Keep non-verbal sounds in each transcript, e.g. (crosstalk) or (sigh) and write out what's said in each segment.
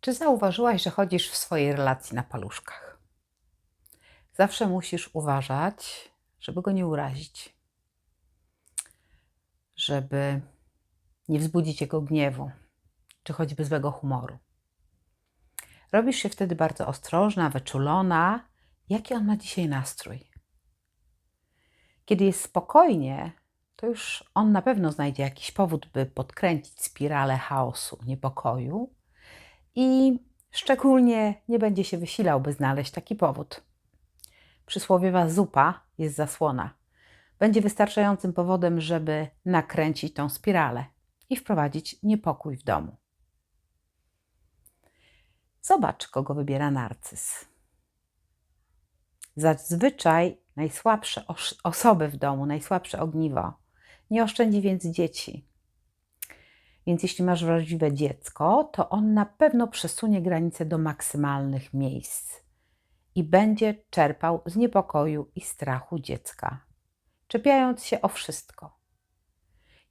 Czy zauważyłaś, że chodzisz w swojej relacji na paluszkach? Zawsze musisz uważać, żeby go nie urazić, żeby nie wzbudzić jego gniewu, czy choćby złego humoru. Robisz się wtedy bardzo ostrożna, wyczulona, jaki on ma dzisiaj nastrój. Kiedy jest spokojnie, to już on na pewno znajdzie jakiś powód, by podkręcić spiralę chaosu, niepokoju i szczególnie nie będzie się wysilał, by znaleźć taki powód. Przysłowiowa zupa jest zasłona. Będzie wystarczającym powodem, żeby nakręcić tą spiralę i wprowadzić niepokój w domu. Zobacz, kogo wybiera narcyz. Zazwyczaj najsłabsze os- osoby w domu, najsłabsze ogniwo. Nie oszczędzi więc dzieci. Więc jeśli masz wrażliwe dziecko, to on na pewno przesunie granice do maksymalnych miejsc i będzie czerpał z niepokoju i strachu dziecka, czepiając się o wszystko.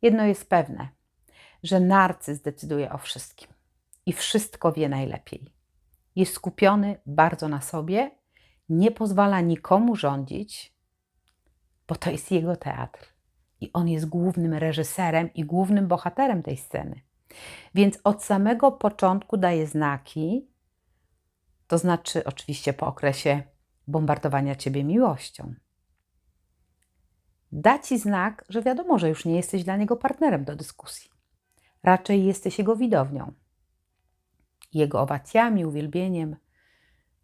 Jedno jest pewne, że narcyz decyduje o wszystkim i wszystko wie najlepiej. Jest skupiony bardzo na sobie, nie pozwala nikomu rządzić, bo to jest jego teatr i on jest głównym reżyserem i głównym bohaterem tej sceny. Więc od samego początku daje znaki, to znaczy oczywiście po okresie bombardowania ciebie miłością. Da ci znak, że wiadomo, że już nie jesteś dla niego partnerem do dyskusji. Raczej jesteś jego widownią, jego owacjami, uwielbieniem,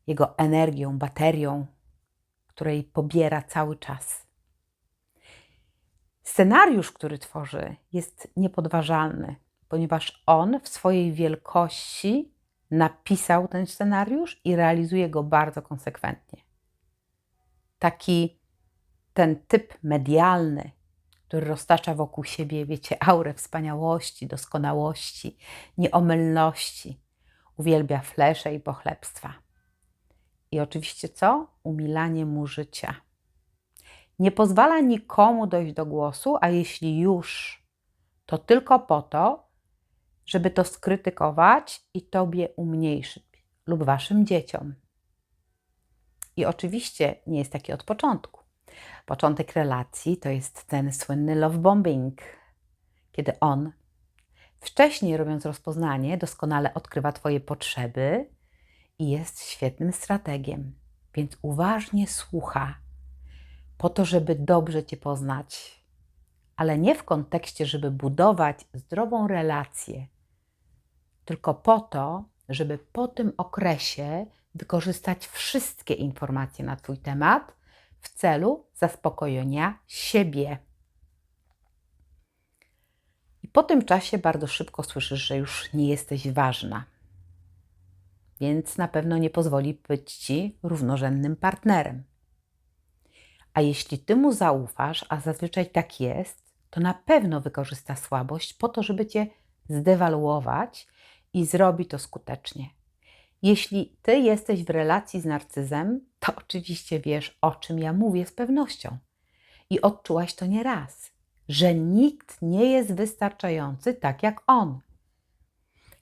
jego energią, baterią, której pobiera cały czas. Scenariusz, który tworzy, jest niepodważalny, ponieważ on w swojej wielkości napisał ten scenariusz i realizuje go bardzo konsekwentnie. Taki ten typ medialny, który roztacza wokół siebie, wiecie, aurę wspaniałości, doskonałości, nieomylności, uwielbia flesze i pochlebstwa. I oczywiście co? Umilanie mu życia. Nie pozwala nikomu dojść do głosu, a jeśli już, to tylko po to, żeby to skrytykować i tobie umniejszyć lub waszym dzieciom. I oczywiście nie jest taki od początku. Początek relacji to jest ten słynny love bombing, kiedy on, wcześniej robiąc rozpoznanie, doskonale odkrywa Twoje potrzeby i jest świetnym strategiem, więc uważnie słucha po to, żeby dobrze Cię poznać, ale nie w kontekście, żeby budować zdrową relację, tylko po to, żeby po tym okresie wykorzystać wszystkie informacje na Twój temat w celu zaspokojenia siebie. I po tym czasie bardzo szybko słyszysz, że już nie jesteś ważna, więc na pewno nie pozwoli być Ci równorzędnym partnerem. A jeśli Ty mu zaufasz, a zazwyczaj tak jest, to na pewno wykorzysta słabość po to, żeby Cię zdewaluować i zrobi to skutecznie. Jeśli Ty jesteś w relacji z narcyzem, to oczywiście wiesz, o czym ja mówię z pewnością. I odczułaś to nieraz, że nikt nie jest wystarczający tak jak on.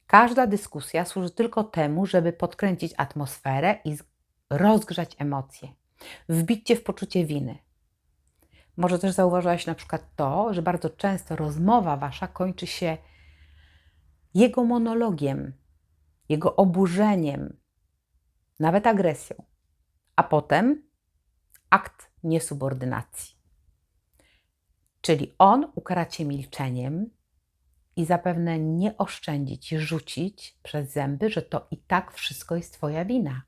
Każda dyskusja służy tylko temu, żeby podkręcić atmosferę i rozgrzać emocje, wbić cię w poczucie winy. Może też zauważyłaś na przykład to, że bardzo często rozmowa wasza kończy się jego monologiem, jego oburzeniem, nawet agresją, a potem akt niesubordynacji. Czyli on ukara cię milczeniem i zapewne nie oszczędzi ci rzucić przez zęby, że to i tak wszystko jest twoja wina,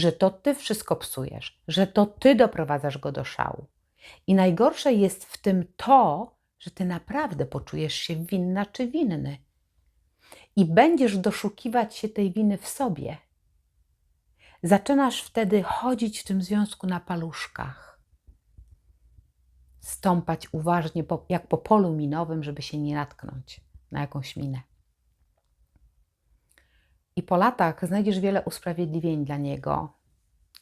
że to ty wszystko psujesz, że to ty doprowadzasz go do szału. I najgorsze jest w tym to, że ty naprawdę poczujesz się winna czy winny i będziesz doszukiwać się tej winy w sobie. Zaczynasz wtedy chodzić w tym związku na paluszkach, stąpać uważnie, po, jak po polu minowym, żeby się nie natknąć na jakąś minę. I po latach znajdziesz wiele usprawiedliwień dla niego,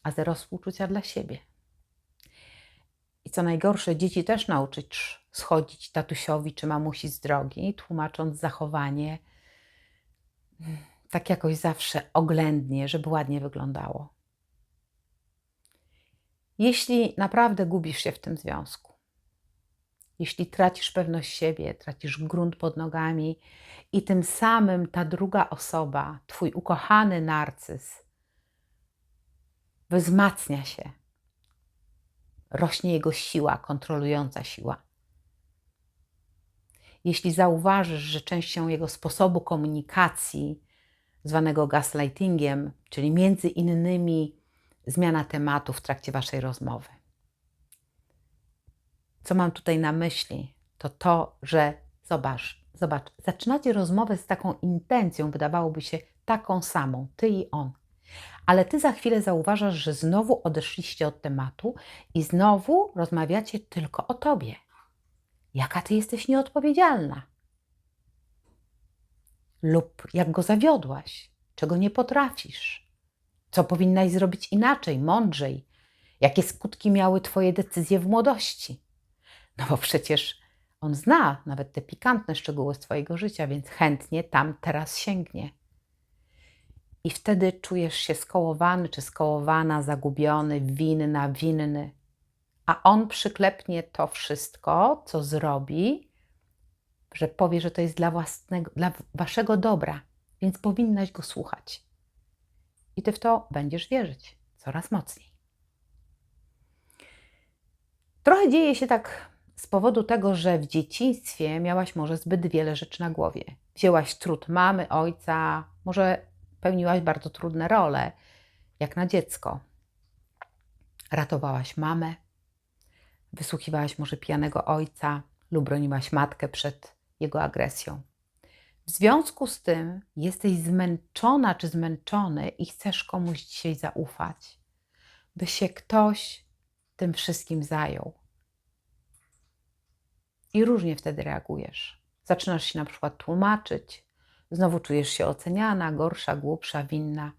a zero współczucia dla siebie. I co najgorsze, dzieci też nauczyć schodzić tatusiowi czy mamusi z drogi, tłumacząc zachowanie tak jakoś zawsze oględnie, żeby ładnie wyglądało. Jeśli naprawdę gubisz się w tym związku, jeśli tracisz pewność siebie, tracisz grunt pod nogami i tym samym ta druga osoba, twój ukochany narcyz, wzmacnia się, rośnie jego siła, kontrolująca siła. Jeśli zauważysz, że częścią jego sposobu komunikacji, zwanego gaslightingiem, czyli między innymi zmiana tematu w trakcie waszej rozmowy. Co mam tutaj na myśli? To to, że zobacz, zobacz, zaczynacie rozmowę z taką intencją, wydawałoby się taką samą, ty i on. Ale ty za chwilę zauważasz, że znowu odeszliście od tematu i znowu rozmawiacie tylko o tobie. Jaka ty jesteś nieodpowiedzialna? Lub jak go zawiodłaś, czego nie potrafisz, co powinnaś zrobić inaczej, mądrzej, jakie skutki miały twoje decyzje w młodości. No bo przecież on zna nawet te pikantne szczegóły z twojego życia, więc chętnie tam teraz sięgnie. I wtedy czujesz się skołowany czy skołowana, zagubiony, winna, winny. A on przyklepnie to wszystko, co zrobi, że powie, że to jest dla, własnego, dla waszego dobra, więc powinnaś go słuchać. I ty w to będziesz wierzyć coraz mocniej. Trochę dzieje się tak z powodu tego, że w dzieciństwie miałaś może zbyt wiele rzeczy na głowie. Wzięłaś trud mamy, ojca, może pełniłaś bardzo trudne role, jak na dziecko. Ratowałaś mamę, wysłuchiwałaś może pijanego ojca lub broniłaś matkę przed jego agresją. W związku z tym jesteś zmęczona czy zmęczony i chcesz komuś dzisiaj zaufać, by się ktoś tym wszystkim zajął. I różnie wtedy reagujesz. Zaczynasz się na przykład tłumaczyć, znowu czujesz się oceniana, gorsza, głupsza, winna,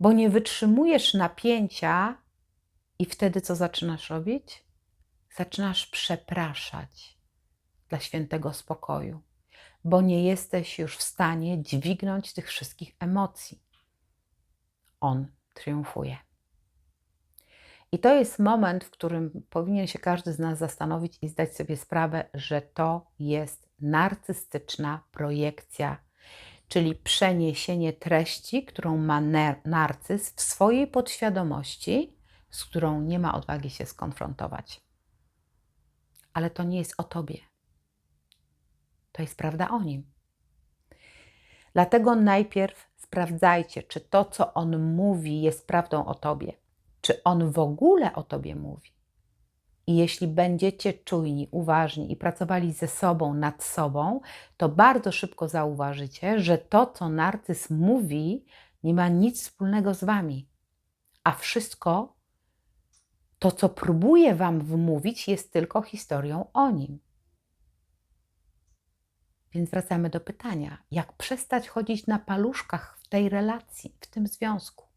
bo nie wytrzymujesz napięcia i wtedy co zaczynasz robić? Zaczynasz przepraszać dla świętego spokoju, bo nie jesteś już w stanie dźwignąć tych wszystkich emocji. On triumfuje. I to jest moment, w którym powinien się każdy z nas zastanowić i zdać sobie sprawę, że to jest narcystyczna projekcja, czyli przeniesienie treści, którą ma narcyz w swojej podświadomości, z którą nie ma odwagi się skonfrontować. Ale to nie jest o tobie. To jest prawda o nim. Dlatego najpierw sprawdzajcie, czy to, co on mówi, jest prawdą o tobie czy on w ogóle o tobie mówi. I jeśli będziecie czujni, uważni i pracowali ze sobą, nad sobą, to bardzo szybko zauważycie, że to, co narcyz mówi, nie ma nic wspólnego z wami. A wszystko, to, co próbuje wam wmówić, jest tylko historią o nim. Więc wracamy do pytania: jak przestać chodzić na paluszkach w tej relacji, w tym związku?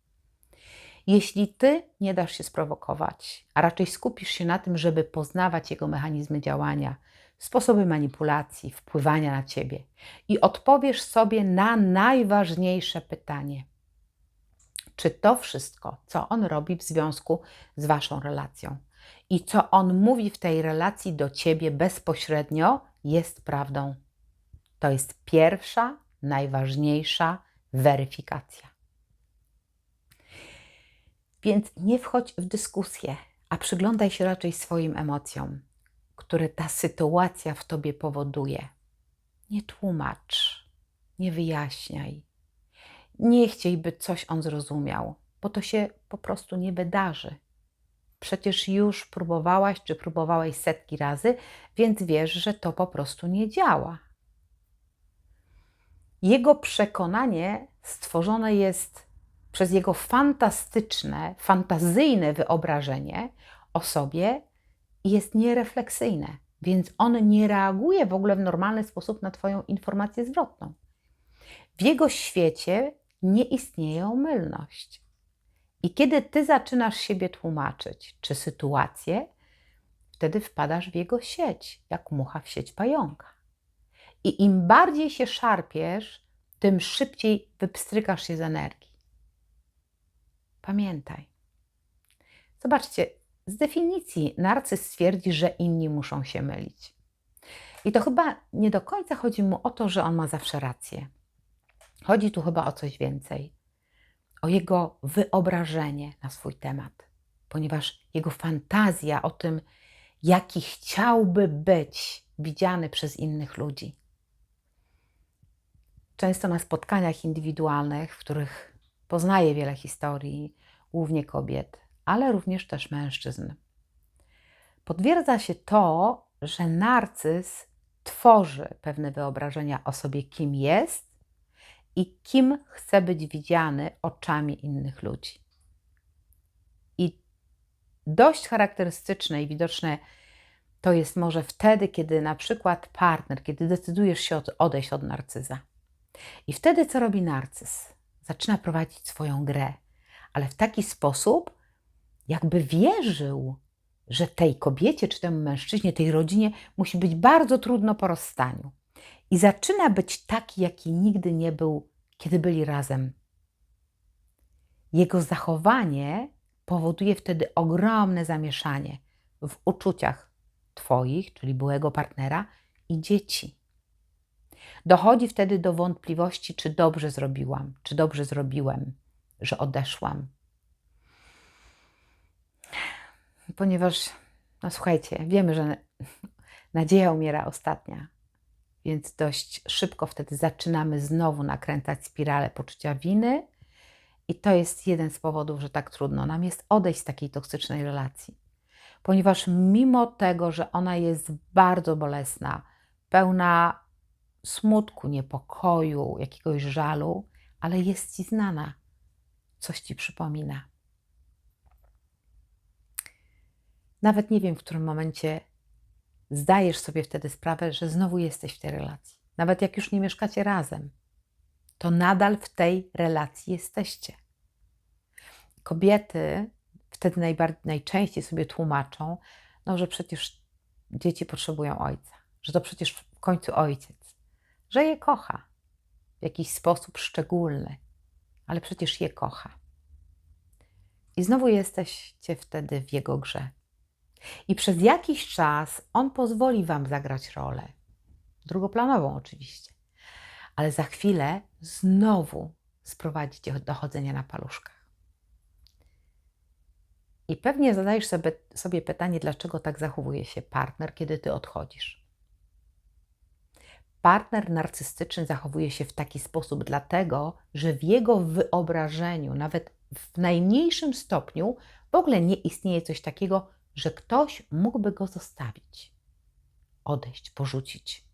Jeśli ty nie dasz się sprowokować, a raczej skupisz się na tym, żeby poznawać jego mechanizmy działania, sposoby manipulacji, wpływania na ciebie i odpowiesz sobie na najważniejsze pytanie: czy to wszystko, co on robi w związku z waszą relacją i co on mówi w tej relacji do ciebie bezpośrednio, jest prawdą? To jest pierwsza, najważniejsza weryfikacja. Więc nie wchodź w dyskusję, a przyglądaj się raczej swoim emocjom, które ta sytuacja w tobie powoduje. Nie tłumacz, nie wyjaśniaj. Nie chciej, by coś on zrozumiał, bo to się po prostu nie wydarzy. Przecież już próbowałaś czy próbowałeś setki razy, więc wiesz, że to po prostu nie działa. Jego przekonanie stworzone jest przez jego fantastyczne, fantazyjne wyobrażenie o sobie jest nierefleksyjne, więc on nie reaguje w ogóle w normalny sposób na Twoją informację zwrotną. W jego świecie nie istnieje omylność. I kiedy Ty zaczynasz siebie tłumaczyć, czy sytuację, wtedy wpadasz w jego sieć, jak mucha w sieć pająka. I im bardziej się szarpiesz, tym szybciej wypstrykasz się z energii. Pamiętaj. Zobaczcie, z definicji narcyz twierdzi, że inni muszą się mylić. I to chyba nie do końca chodzi mu o to, że on ma zawsze rację. Chodzi tu chyba o coś więcej. O jego wyobrażenie na swój temat, ponieważ jego fantazja o tym, jaki chciałby być widziany przez innych ludzi. Często na spotkaniach indywidualnych, w których poznaję wiele historii, głównie kobiet, ale również też mężczyzn. Potwierdza się to, że narcyz tworzy pewne wyobrażenia o sobie, kim jest i kim chce być widziany oczami innych ludzi. I dość charakterystyczne i widoczne to jest może wtedy, kiedy na przykład partner, kiedy decydujesz się odejść od narcyza. I wtedy co robi narcyz? Zaczyna prowadzić swoją grę, ale w taki sposób, jakby wierzył, że tej kobiecie czy temu mężczyźnie, tej rodzinie musi być bardzo trudno po rozstaniu. I zaczyna być taki, jaki nigdy nie był, kiedy byli razem. Jego zachowanie powoduje wtedy ogromne zamieszanie w uczuciach Twoich, czyli byłego partnera i dzieci. Dochodzi wtedy do wątpliwości, czy dobrze zrobiłam, czy dobrze zrobiłem, że odeszłam. Ponieważ, no słuchajcie, wiemy, że (laughs) nadzieja umiera ostatnia, więc dość szybko wtedy zaczynamy znowu nakręcać spiralę poczucia winy, i to jest jeden z powodów, że tak trudno nam jest odejść z takiej toksycznej relacji. Ponieważ mimo tego, że ona jest bardzo bolesna, pełna smutku, niepokoju, jakiegoś żalu, ale jest ci znana, coś ci przypomina. Nawet nie wiem, w którym momencie zdajesz sobie wtedy sprawę, że znowu jesteś w tej relacji. Nawet jak już nie mieszkacie razem, to nadal w tej relacji jesteście. Kobiety wtedy najczęściej sobie tłumaczą, no, że przecież dzieci potrzebują ojca, że to przecież w końcu ojciec, że je kocha w jakiś sposób szczególny, ale przecież je kocha. I znowu jesteście wtedy w jego grze. I przez jakiś czas on pozwoli wam zagrać rolę. Drugoplanową oczywiście. Ale za chwilę znowu sprowadzi cię do chodzenia na paluszkach. I pewnie zadajesz sobie, sobie pytanie, dlaczego tak zachowuje się partner, kiedy ty odchodzisz. Partner narcystyczny zachowuje się w taki sposób, dlatego że w jego wyobrażeniu, nawet w najmniejszym stopniu, w ogóle nie istnieje coś takiego, że ktoś mógłby go zostawić, odejść, porzucić,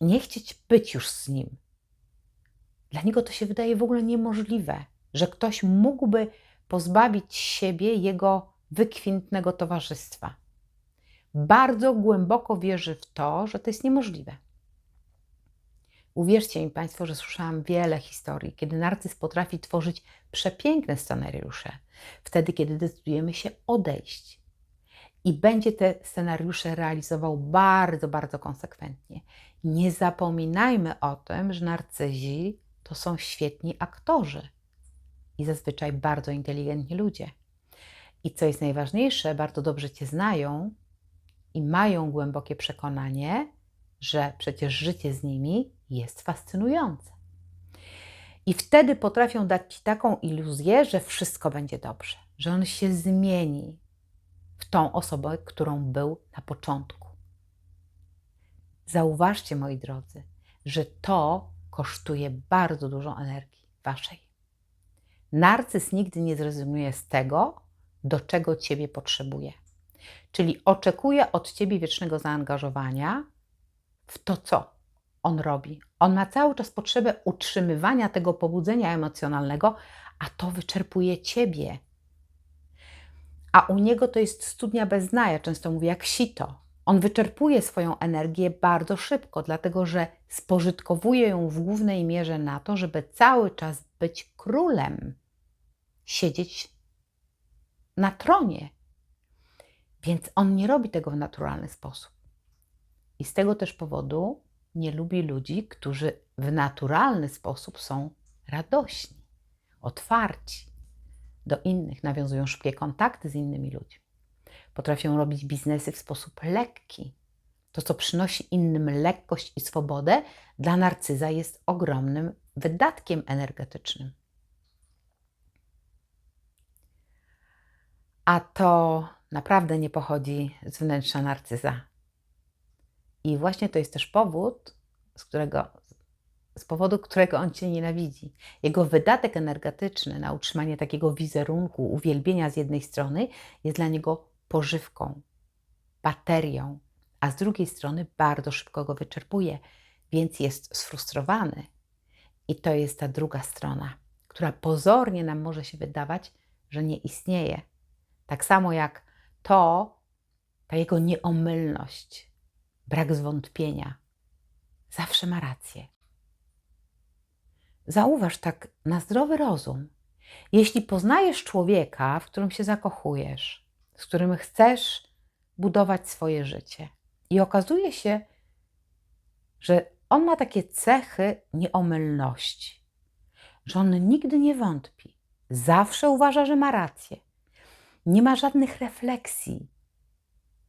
nie chcieć być już z nim. Dla niego to się wydaje w ogóle niemożliwe, że ktoś mógłby pozbawić siebie jego wykwintnego towarzystwa. Bardzo głęboko wierzy w to, że to jest niemożliwe. Uwierzcie mi Państwo, że słyszałam wiele historii, kiedy narcyz potrafi tworzyć przepiękne scenariusze, wtedy, kiedy decydujemy się odejść. I będzie te scenariusze realizował bardzo, bardzo konsekwentnie. Nie zapominajmy o tym, że narcyzi to są świetni aktorzy i zazwyczaj bardzo inteligentni ludzie. I co jest najważniejsze, bardzo dobrze Cię znają i mają głębokie przekonanie, że przecież życie z nimi jest fascynujące. I wtedy potrafią dać Ci taką iluzję, że wszystko będzie dobrze, że on się zmieni w tą osobę, którą był na początku. Zauważcie, moi drodzy, że to kosztuje bardzo dużo energii Waszej. Narcyz nigdy nie zrezygnuje z tego, do czego Ciebie potrzebuje. Czyli oczekuje od Ciebie wiecznego zaangażowania w to, co on robi. On ma cały czas potrzebę utrzymywania tego pobudzenia emocjonalnego, a to wyczerpuje Ciebie. A u niego to jest studnia bez dna, ja często mówię jak sito. On wyczerpuje swoją energię bardzo szybko, dlatego że spożytkowuje ją w głównej mierze na to, żeby cały czas być królem, siedzieć na tronie. Więc on nie robi tego w naturalny sposób. I z tego też powodu nie lubi ludzi, którzy w naturalny sposób są radośni, otwarci do innych, nawiązują szybkie kontakty z innymi ludźmi. Potrafią robić biznesy w sposób lekki. To, co przynosi innym lekkość i swobodę, dla narcyza jest ogromnym wydatkiem energetycznym. A to naprawdę nie pochodzi z wnętrza narcyza. I właśnie to jest też powód, z którego, z powodu którego on cię nienawidzi. Jego wydatek energetyczny na utrzymanie takiego wizerunku, uwielbienia z jednej strony jest dla niego pożywką, baterią, a z drugiej strony bardzo szybko go wyczerpuje, więc jest sfrustrowany. I to jest ta druga strona, która pozornie nam może się wydawać, że nie istnieje. Tak samo jak to, ta jego nieomylność, brak zwątpienia, zawsze ma rację. Zauważ tak na zdrowy rozum. Jeśli poznajesz człowieka, w którym się zakochujesz, z którym chcesz budować swoje życie, i okazuje się, że on ma takie cechy nieomylności, że on nigdy nie wątpi, zawsze uważa, że ma rację, nie ma żadnych refleksji.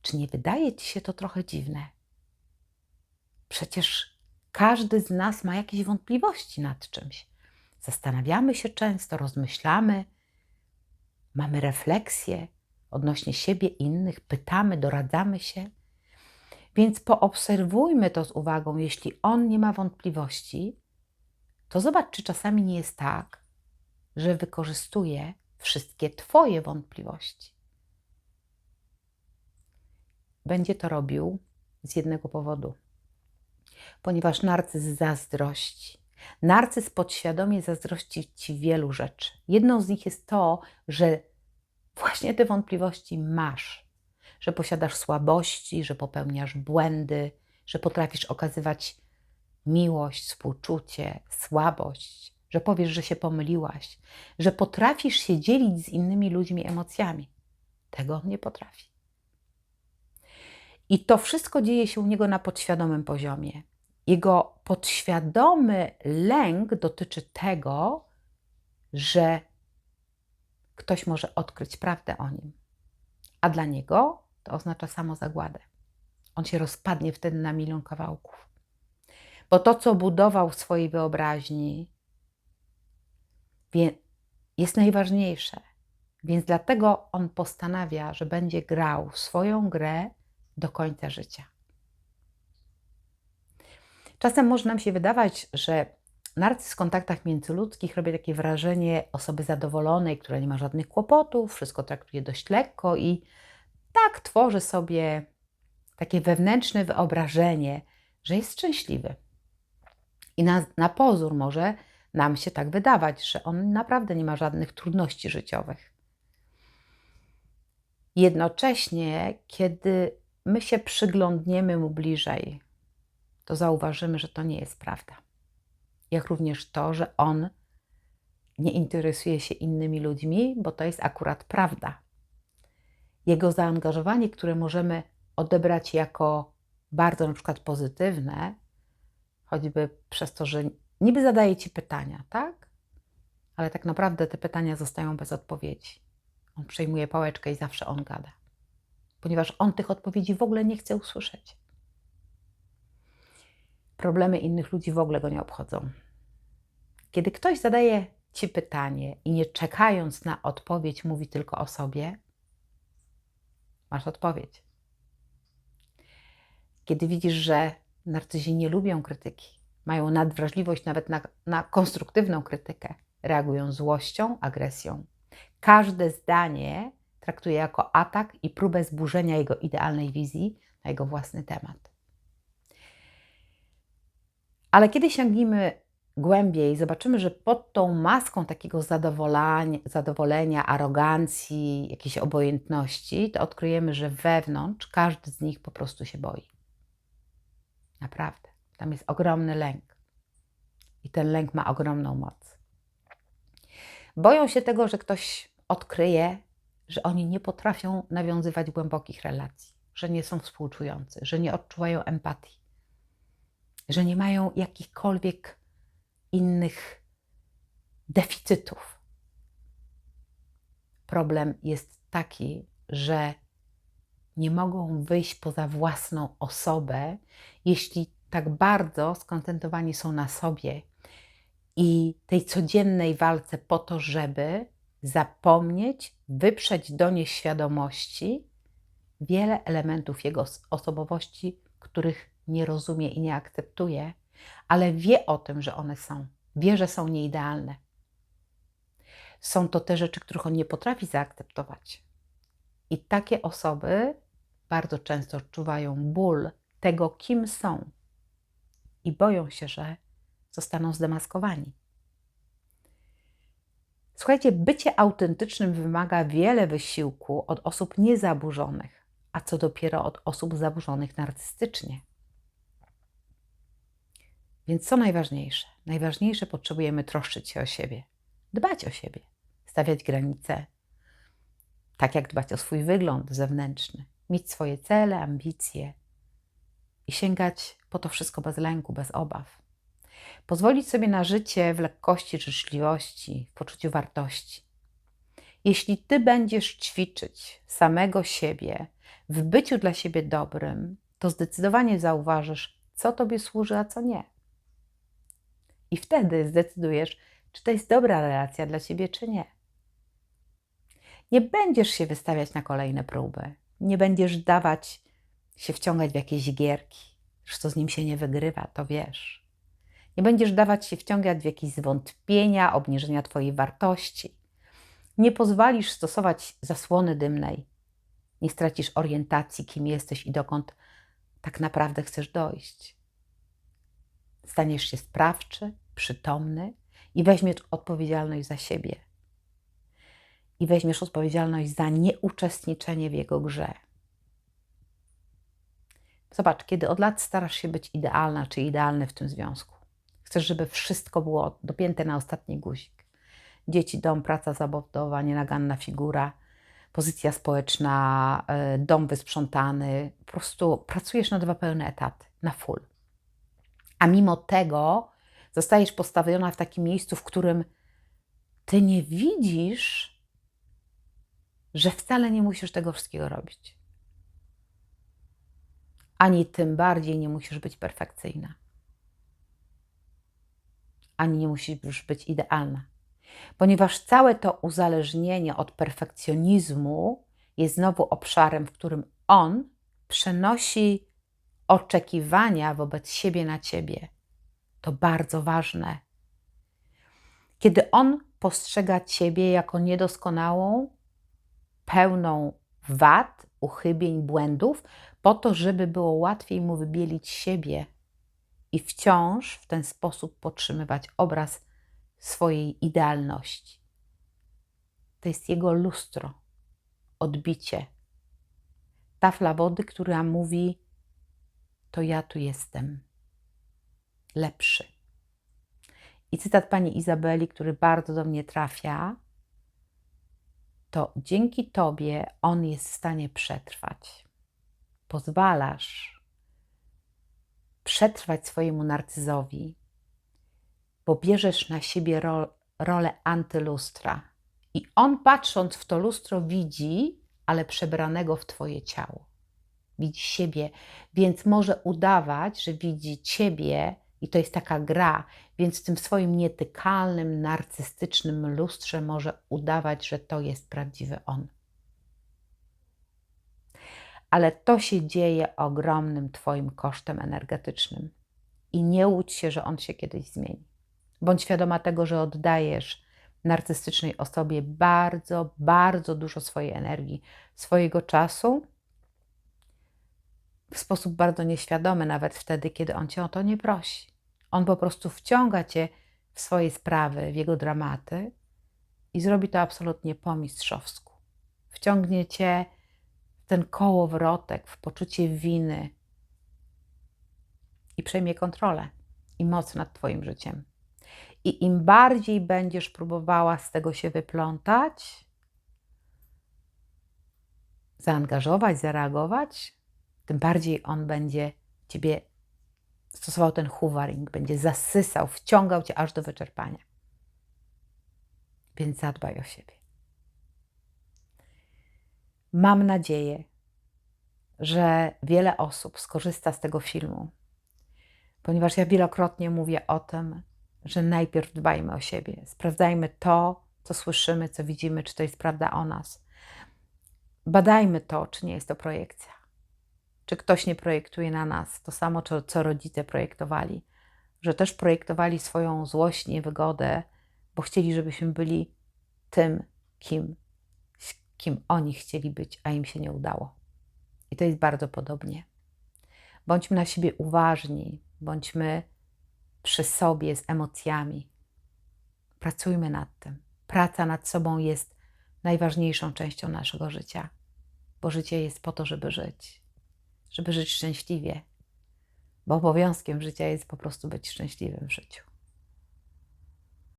Czy nie wydaje ci się to trochę dziwne? Przecież każdy z nas ma jakieś wątpliwości nad czymś. Zastanawiamy się często, rozmyślamy, mamy refleksje odnośnie siebie, innych, pytamy, doradzamy się. Więc poobserwujmy to z uwagą. Jeśli on nie ma wątpliwości, to zobacz, czy czasami nie jest tak, że wykorzystuje wszystkie Twoje wątpliwości. Będzie to robił z jednego powodu ponieważ narcyz zazdrości. Narcyz podświadomie zazdrości ci wielu rzeczy. Jedną z nich jest to, że właśnie te wątpliwości masz, że posiadasz słabości, że popełniasz błędy, że potrafisz okazywać miłość, współczucie, słabość, że powiesz, że się pomyliłaś, że potrafisz się dzielić z innymi ludźmi emocjami. Tego on nie potrafi. I to wszystko dzieje się u niego na podświadomym poziomie. Jego podświadomy lęk dotyczy tego, że ktoś może odkryć prawdę o nim. A dla niego to oznacza samozagładę. On się rozpadnie wtedy na milion kawałków. Bo to, co budował w swojej wyobraźni, jest najważniejsze. Więc dlatego on postanawia, że będzie grał swoją grę do końca życia. Czasem może nam się wydawać, że narcyz w kontaktach międzyludzkich robi takie wrażenie osoby zadowolonej, która nie ma żadnych kłopotów, wszystko traktuje dość lekko i tak tworzy sobie takie wewnętrzne wyobrażenie, że jest szczęśliwy. I na, na pozór może nam się tak wydawać, że on naprawdę nie ma żadnych trudności życiowych. Jednocześnie, kiedy my się przyglądniemy mu bliżej, to zauważymy, że to nie jest prawda. Jak również to, że on nie interesuje się innymi ludźmi, bo to jest akurat prawda. Jego zaangażowanie, które możemy odebrać jako bardzo na przykład pozytywne, choćby przez to, że niby zadaje ci pytania, tak? Ale tak naprawdę te pytania zostają bez odpowiedzi. On przejmuje pałeczkę i zawsze on gada, ponieważ on tych odpowiedzi w ogóle nie chce usłyszeć. Problemy innych ludzi w ogóle go nie obchodzą. Kiedy ktoś zadaje ci pytanie i nie czekając na odpowiedź, mówi tylko o sobie, masz odpowiedź. Kiedy widzisz, że narcyzi nie lubią krytyki, mają nadwrażliwość nawet na, na konstruktywną krytykę, reagują złością, agresją. Każde zdanie traktuje jako atak i próbę zburzenia jego idealnej wizji na jego własny temat. Ale kiedy sięgniemy głębiej, zobaczymy, że pod tą maską takiego zadowolenia, arogancji, jakiejś obojętności, to odkryjemy, że wewnątrz każdy z nich po prostu się boi. Naprawdę. Tam jest ogromny lęk. I ten lęk ma ogromną moc. Boją się tego, że ktoś odkryje, że oni nie potrafią nawiązywać głębokich relacji, że nie są współczujący, że nie odczuwają empatii że nie mają jakichkolwiek innych deficytów. Problem jest taki, że nie mogą wyjść poza własną osobę, jeśli tak bardzo skoncentrowani są na sobie i tej codziennej walce po to, żeby zapomnieć, wyprzeć do nieświadomości wiele elementów jego osobowości, których nie rozumie i nie akceptuje, ale wie o tym, że one są. Wie, że są nieidealne. Są to te rzeczy, których on nie potrafi zaakceptować. I takie osoby bardzo często odczuwają ból tego, kim są i boją się, że zostaną zdemaskowani. Słuchajcie, bycie autentycznym wymaga wiele wysiłku od osób niezaburzonych, a co dopiero od osób zaburzonych narcystycznie. Więc co najważniejsze? Najważniejsze potrzebujemy troszczyć się o siebie, dbać o siebie, stawiać granice, tak jak dbać o swój wygląd zewnętrzny, mieć swoje cele, ambicje i sięgać po to wszystko bez lęku, bez obaw. Pozwolić sobie na życie w lekkości, życzliwości, w poczuciu wartości. Jeśli ty będziesz ćwiczyć samego siebie w byciu dla siebie dobrym, to zdecydowanie zauważysz, co tobie służy, a co nie. I wtedy zdecydujesz, czy to jest dobra relacja dla ciebie, czy nie. Nie będziesz się wystawiać na kolejne próby, nie będziesz dawać się wciągać w jakieś gierki, że to z nim się nie wygrywa, to wiesz. Nie będziesz dawać się wciągać w jakieś zwątpienia, obniżenia Twojej wartości. Nie pozwolisz stosować zasłony dymnej. Nie stracisz orientacji, kim jesteś i dokąd tak naprawdę chcesz dojść. Staniesz się sprawczy, przytomny i weźmiesz odpowiedzialność za siebie. I weźmiesz odpowiedzialność za nieuczestniczenie w jego grze. Zobacz, kiedy od lat starasz się być idealna czy idealny w tym związku. Chcesz, żeby wszystko było dopięte na ostatni guzik. Dzieci, dom, praca zawodowa, nienaganna figura, pozycja społeczna, e, dom wysprzątany. Po prostu pracujesz na dwa pełne etaty, na full. A mimo tego zostajesz postawiona w takim miejscu, w którym ty nie widzisz, że wcale nie musisz tego wszystkiego robić. Ani tym bardziej nie musisz być perfekcyjna. Ani nie musisz być idealna. Ponieważ całe to uzależnienie od perfekcjonizmu jest znowu obszarem, w którym on przenosi oczekiwania wobec siebie na ciebie to bardzo ważne. Kiedy on postrzega ciebie jako niedoskonałą, pełną wad, uchybień, błędów, po to, żeby było łatwiej mu wybielić siebie i wciąż w ten sposób podtrzymywać obraz swojej idealności. To jest jego lustro, odbicie. Tafla wody, która mówi: To ja tu jestem lepszy. I cytat pani Izabeli, który bardzo do mnie trafia, to dzięki Tobie on jest w stanie przetrwać. Pozwalasz przetrwać swojemu narcyzowi, bo bierzesz na siebie ro, rolę antylustra. I on patrząc w to lustro widzi, ale przebranego w Twoje ciało. Widzi siebie, więc może udawać, że widzi Ciebie i to jest taka gra, więc w tym swoim nietykalnym, narcystycznym lustrze może udawać, że to jest prawdziwy on. Ale to się dzieje ogromnym Twoim kosztem energetycznym. I nie łudź się, że on się kiedyś zmieni. Bądź świadoma tego, że oddajesz narcystycznej osobie bardzo, bardzo dużo swojej energii, swojego czasu w sposób bardzo nieświadomy, nawet wtedy, kiedy on cię o to nie prosi. On po prostu wciąga cię w swoje sprawy, w jego dramaty i zrobi to absolutnie po mistrzowsku. Wciągnie cię w ten kołowrotek, w poczucie winy i przejmie kontrolę i moc nad Twoim życiem. I im bardziej będziesz próbowała z tego się wyplątać, zaangażować, zareagować, tym bardziej on będzie Ciebie stosował ten hoovering, będzie zasysał, wciągał cię aż do wyczerpania. Więc zadbaj o siebie. Mam nadzieję, że wiele osób skorzysta z tego filmu, ponieważ ja wielokrotnie mówię o tym, że najpierw dbajmy o siebie, sprawdzajmy to, co słyszymy, co widzimy, czy to jest prawda o nas. Badajmy to, czy nie jest to projekcja. Czy ktoś nie projektuje na nas to samo, co, co rodzice projektowali, że też projektowali swoją złość, niewygodę, bo chcieli, żebyśmy byli tym, kim, kim oni chcieli być, a im się nie udało. I to jest bardzo podobnie. Bądźmy na siebie uważni, bądźmy przy sobie z emocjami. Pracujmy nad tym. Praca nad sobą jest najważniejszą częścią naszego życia, bo życie jest po to, żeby żyć, żeby żyć szczęśliwie, bo obowiązkiem życia jest po prostu być szczęśliwym w życiu.